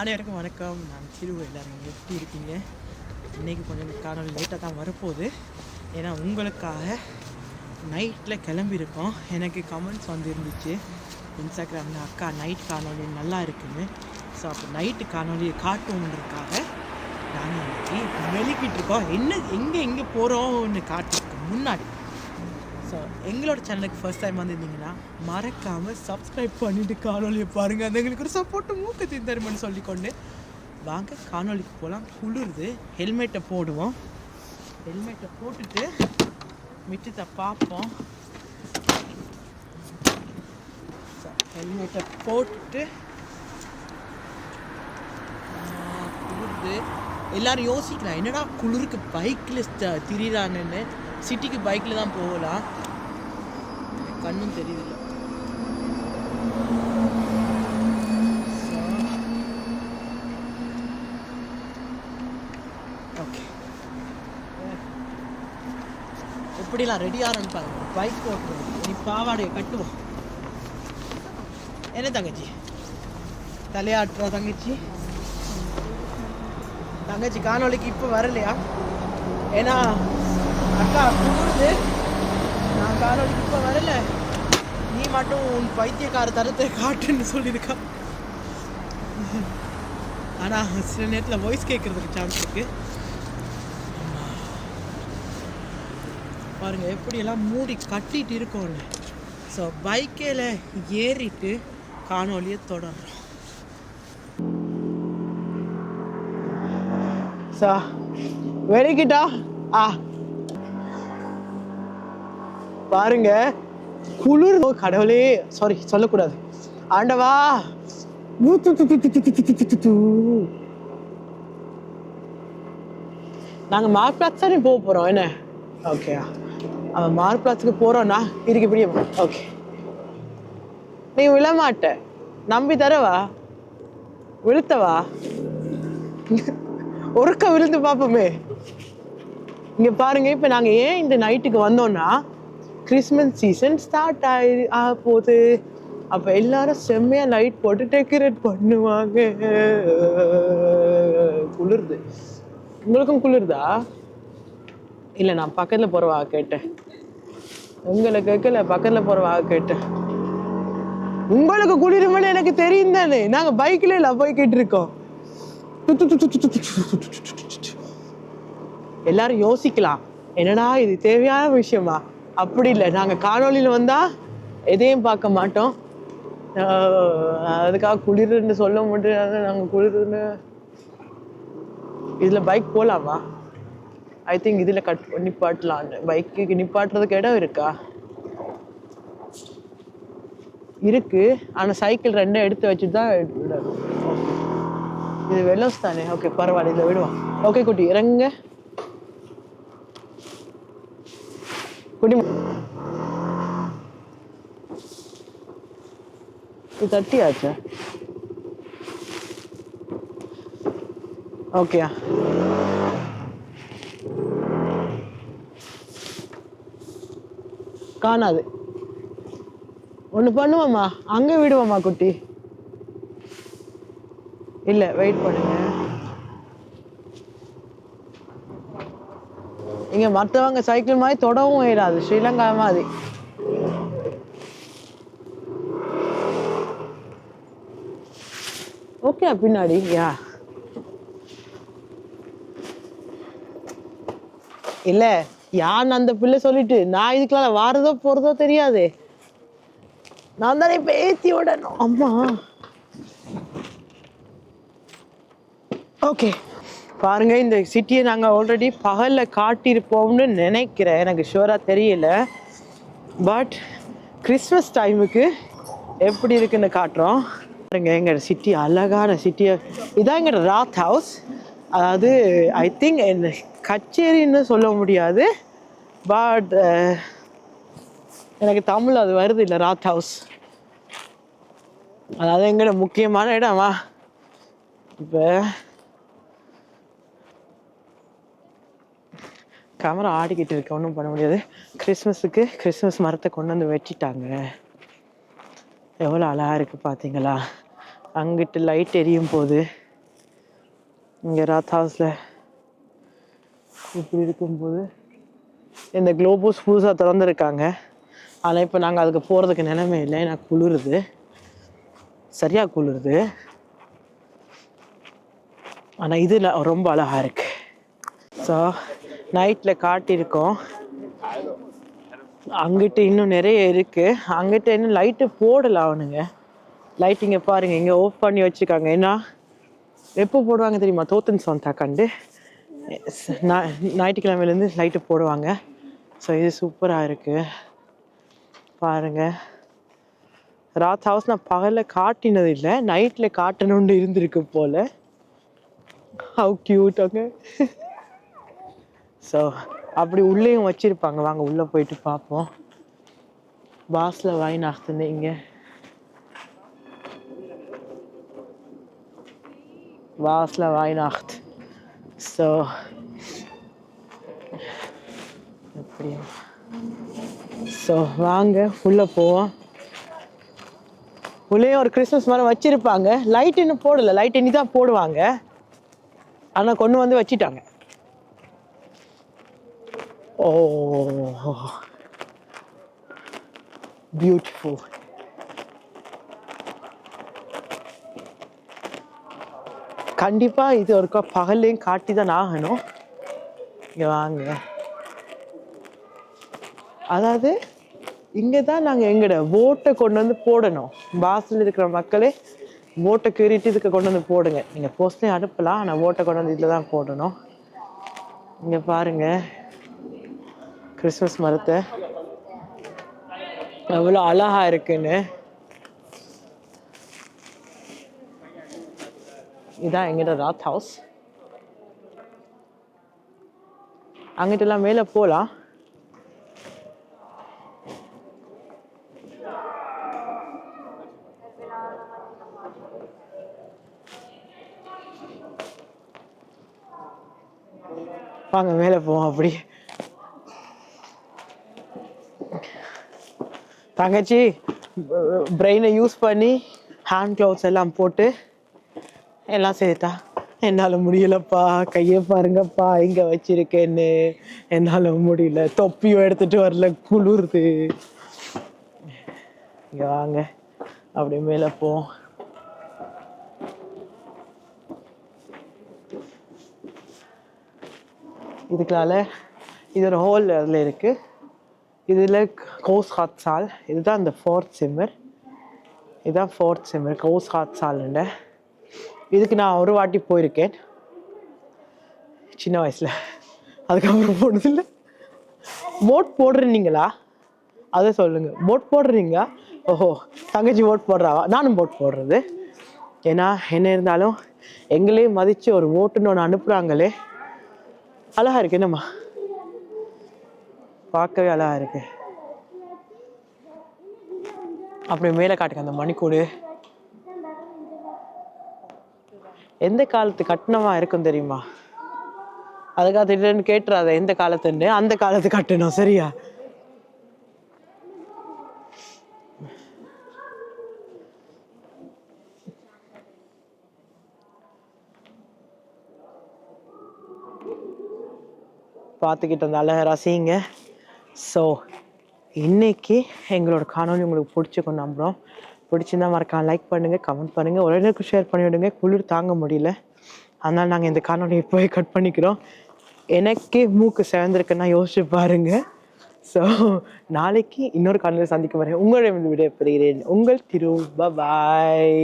அனைவருக்கும் வணக்கம். நான் சிறு எல்லாரும் எப்படி இருக்கீங்க? இன்றைக்கி கொஞ்சம் காணொலி லேட்டாக தான் வரப்போகுது. ஏன்னா உங்களுக்காக நைட்டில் கிளம்பியிருக்கோம். எனக்கு கமெண்ட்ஸ் வந்து இருந்துச்சு இன்ஸ்டாகிராமில் அக்கா நைட் காணொலி நல்லா இருக்குன்னு. ஸோ அப்போ நைட்டு காணொலியை காட்டுவோன்றதுக்காக நாங்கள் இன்றைக்கி வெளிக்கிட்டு இருக்கோம். என்ன எங்கே எங்கே போகிறோம்னு காட்டுறதுக்கு முன்னாடி ஸோ எங்களோட சேனலுக்கு ஃபர்ஸ்ட் டைம் வந்திருந்தீங்கன்னா மறக்காமல் சப்ஸ்கிரைப் பண்ணிவிட்டு காணொலியை பாருங்கள் அந்த எங்களுக்கு ஒரு சப்போர்ட்டு மூக்கு தருமன்னு சொல்லிக்கொண்டு வாங்க காணொலிக்கு போகலாம் குளிருது. ஹெல்மெட்டை போடுவோம். ஹெல்மெட்டை போட்டுட்டு மிச்சத்தை பார்ப்போம். ஹெல்மெட்டை போட்டுட்டு குளிருது. எல்லாரும் யோசிக்கலாம் என்னடா குளிருக்கு பைக்கில் திரியிறானுன்னு சிட்டிக்கு பைக்கில் தான் போகலாம். கண்ணும் தெரியுதில்ல. ஓகே இப்படிலாம் ரெடியாக ஆரம்பிப்பாங்க பைக் ஓட்டுறோம் நீ பாவாடையை கட்டுவோம். என்ன தங்கச்சி? தலையாட்டுறோம் தங்கச்சி. தங்கச்சி காணொலிக்கு இப்போ வரலையா? ஏன்னா அக்கா குளிருது நான் காலோடிக்கு இப்போ வரல. நீ மட்டும் உன் பைத்தியக்கார தரத்தை காட்டுன்னு சொல்லியிருக்கா ஆனால் சில நேரத்தில் வாய்ஸ் கேட்குறதுக்கு சான்ஸ் இருக்கு. பாருங்க எப்படியெல்லாம் மூடி கட்டிட்டு இருக்கோம்ல ஸோ பைக்கில் ஏறிட்டு காணொலியை தொடர்றோம். சா வெடிக்கிட்டா ஆ பாருங்க குளிர் கடவுளே சாரி சொல்லக்கூடாது. ஆண்டவா நாங்க மார்க் மார்பிளாக்ஸ் தானே போக போறோம் என்ன? ஓகே அவன் மார்பிளாக்ஸுக்கு போகிறோன்னா இருக்கு இப்படியே ஓகே நீ விழமாட்ட. நம்பி தரவா? விழுத்தவா? ஒருக்க விழுந்து பார்ப்போமே. இங்க பாருங்க இப்ப நாங்க ஏன் இந்த நைட்டுக்கு வந்தோம்னா கிறிஸ்மஸ் சீசன் ஸ்டார்ட் ஆகி ஆக போகுது அப்போ எல்லாரும் செம்மையாக லைட் போட்டு டெக்கரேட் பண்ணுவாங்க குளிருது உங்களுக்கும் குளிருதா இல்லை நான் பக்கத்தில் போகிறவா கேட்டேன் உங்களை கேட்கல பக்கத்தில் போகிறவா கேட்டேன் உங்களுக்கு குளிருமனு எனக்கு தெரியும் தானே நாங்கள் பைக்கில் இல்லை போய்கிட்டு இருக்கோம் எல்லாரும் யோசிக்கலாம் என்னடா இது தேவையான விஷயமா அப்படி இல்லை. நாங்கள் காணொலியில் வந்தால் எதையும் பார்க்க மாட்டோம். அதுக்காக குளிர்னு சொல்ல முடியாது நாங்கள் குளிர்னு இதில் பைக் போகலாமா ஐ திங்க் இதில் கட் நிப்பாட்டலான்னு பைக்கு நிப்பாட்டுறதுக்கு இடம் இருக்கா? இருக்கு. ஆனால் சைக்கிள் ரெண்டும் எடுத்து வச்சுட்டு தான் விடணும் இது வெள்ளோஸ் தானே? ஓகே பரவாயில்ல இதில் விடுவோம். ஓகே குட்டி இறங்க. குட்டி இது தட்டியாச்சு? ஓகேயா காணாது. ஒன்று பண்ணுவோம்மா. அங்கே விடுவோம்மா குட்டி. இல்லை வெயிட் பண்ணுங்க. இங்கே மற்றவங்க சைக்கிள் மாதிரி தொடவும் இயலாது. ஸ்ரீலங்கா மாதிரி. ஓகே பின்னாடி. யா இல்ல யான் அந்த பிள்ளை சொல்லிட்டு நான் இதுக்கெல்லாம் வாரதோ போறதோ தெரியாது. நான் தானே பேசி விடணும். அம்மா. ஓகே பாருங்க இந்த சிட்டியை நாங்கள் ஆல்ரெடி பகலில் காட்டியிருப்போம்னு நினைக்கிறேன். எனக்கு ஷுவராக தெரியல. பட் கிறிஸ்மஸ் டைமுக்கு எப்படி இருக்குன்னு காட்டுறோம். பாருங்க எங்கள் சிட்டி அழகான சிட்டியை இதான் எங்களோட ராத் ஹவுஸ். அதாவது ஐ திங்க் என்ன கச்சேரின்னு சொல்ல முடியாது. பட் எனக்கு தமிழ் அது வருது இல்லை ராத் ஹவுஸ். அதாவது எங்களோட முக்கியமான இடமா? இப்போ கேமரா ஆடிக்கிட்டு இருக்கு. ஒன்றும் பண்ண முடியாது. கிறிஸ்மஸுக்கு கிறிஸ்மஸ் மரத்தை கொண்டு வந்து வெட்டிட்டாங்க. எவ்வளோ அழகாக இருக்குது பார்த்தீங்களா அங்கிட்டு லைட் எரியும் போது இங்கே ராத் ஹவுஸில் இப்படி இருக்கும்போது இந்த குளோபோஸ் புதுசாக திறந்துருக்காங்க. ஆனால் இப்போ நாங்கள் அதுக்கு போகிறதுக்கு நிலைமை இல்லை. நான் குளிருது. சரியாக குளிருது. ஆனால் இது ந- ரொம்ப அழகாக இருக்குது ஸோ நைட்டில் காட்டியிருக்கோம். அங்கிட்டு இன்னும் நிறைய இருக்குது அங்கிட்ட இன்னும் லைட்டு போடலை அவனுங்க. லைட் இங்கே பாருங்க இங்கே ஓஃப் பண்ணி வச்சுருக்காங்க. ஏன்னா எப்போ போடுவாங்க தெரியுமா? தோத்தன் சொந்தா கண்டு. ஞாயிற்றுக்கிழமையிலேருந்து லைட்டு போடுவாங்க. ஸோ இது சூப்பராக இருக்குது பாருங்க. ராத் ஹவுஸ் நான் பகலில் காட்டினது இல்லை நைட்டில் காட்டணும்னு இருந்திருக்கு போல். ஹவு க்யூட் அங்கே. ஸோ அப்படி உள்ளேயும் வச்சுருப்பாங்க. வாங்க உள்ளே போயிட்டு பார்ப்போம். பாஸில் வாங்கி ஆகுதுன்னு இங்கே. வாஸ்ல வாங்கி ஆகுது ஸோ அப்படியா ஸோ வாங்க உள்ளே போவோம். உள்ளேயும் ஒரு கிறிஸ்மஸ் மரம் வச்சுருப்பாங்க. லைட் இன்னும் போடலை. லைட் இனி தான் போடுவாங்க. ஆனால் கொண்டு வந்து வச்சிட்டாங்க. Oh, பியூட்டிஃபுல் கண்டிப்பா இது ஒருக்கா பகல்லையும் காட்டி தான் ஆகணும். இங்கே வாங்க. அதாவது இங்கே தான் நாங்கள் எங்கட ஓட்டை கொண்டு வந்து போடணும். பாஸில் இருக்கிற மக்களே ஓட்டை கீறிட்டு இதுக்கு கொண்டு வந்து போடுங்க. நீங்கள் போஸ்ட்லேயும் அனுப்பலாம் ஆனால் ஓட்டை கொண்டு வந்து இதில் தான் போடணும். இங்கே பாருங்கள் கிறிஸ்மஸ் மரத்தை. எவ்வளோ அழகா இருக்குன்னு. இதான் எங்கிட்ட ராத் ஹவுஸ். அங்கிட்டலாம் மேலே போகலாம் வாங்க மேலே போவோம் அப்படி. தங்கச்சி பிரெயினை யூஸ் பண்ணி ஹேண்ட் க்ளவுஸ் எல்லாம் போட்டு எல்லாம் செய்தா என்னால் முடியலப்பா கையை பாருங்கப்பா இங்கே வச்சிருக்கேன்னு என்னால் முடியல தொப்பியும் எடுத்துட்டு வரல குளிருது. இங்கே வாங்க அப்படி மேலே போவோம் இதுக்குனால இது ஒரு ஹோல் அதில் இருக்குது இதில் கோஸ் ஹாட் சால் இதுதான் இந்த ஃபோர்த் சிம்மர் இதுதான் ஃபோர்த் சிம்மர் கோஸ் ஹாட் சால்ண்ட இதுக்கு நான் ஒரு வாட்டி போயிருக்கேன். சின்ன வயசில். அதுக்கப்புறம் போனதில்லை. போட் போடுறீங்களா? அதை சொல்லுங்க. போட் போடுறீங்க ஓஹோ தங்கச்சி ஓட் போடுறாவா? நானும் போட் போடுறது. ஏன்னா என்ன இருந்தாலும் எங்களையும் மதித்து ஒரு ஓட்டுன்னு ஒன்று அனுப்புகிறாங்களே அழகாக இருக்கு என்னம்மா? பார்க்கவே அழகாக இருக்குது அப்படி மேலே காட்டுங்க அந்த மணிக்கூடு. எந்த காலத்து கட்டணமா இருக்கும் தெரியுமா? அதுக்காக திடீர்னு கேட்டுறாத எந்த காலத்துன்னு? அந்த காலத்து கட்டணும் சரியா? பார்த்துக்கிட்டு அந்த அழகை ரசிங்க ஸோ இன்றைக்கி எங்களோட காணொலி உங்களுக்கு பிடிச்சிக்கும் நம்புகிறோம் பிடிச்சிருந்தா மறக்காம லைக் பண்ணுங்கள் கமெண்ட் பண்ணுங்கள் உடனே ஷேர் பண்ணிவிடுங்க குளிர் தாங்க முடியல. அதனால் நாங்கள் இந்த காணொலி போய் கட் பண்ணிக்கிறோம். எனக்கே மூக்கு சேர்ந்துருக்குன்னா யோசிச்சு பாருங்கள் ஸோ நாளைக்கு இன்னொரு காணொலியை சந்திக்க வரேன் உங்களிடம் விடைபெறுகிறேன். உங்கள் திரு பாய்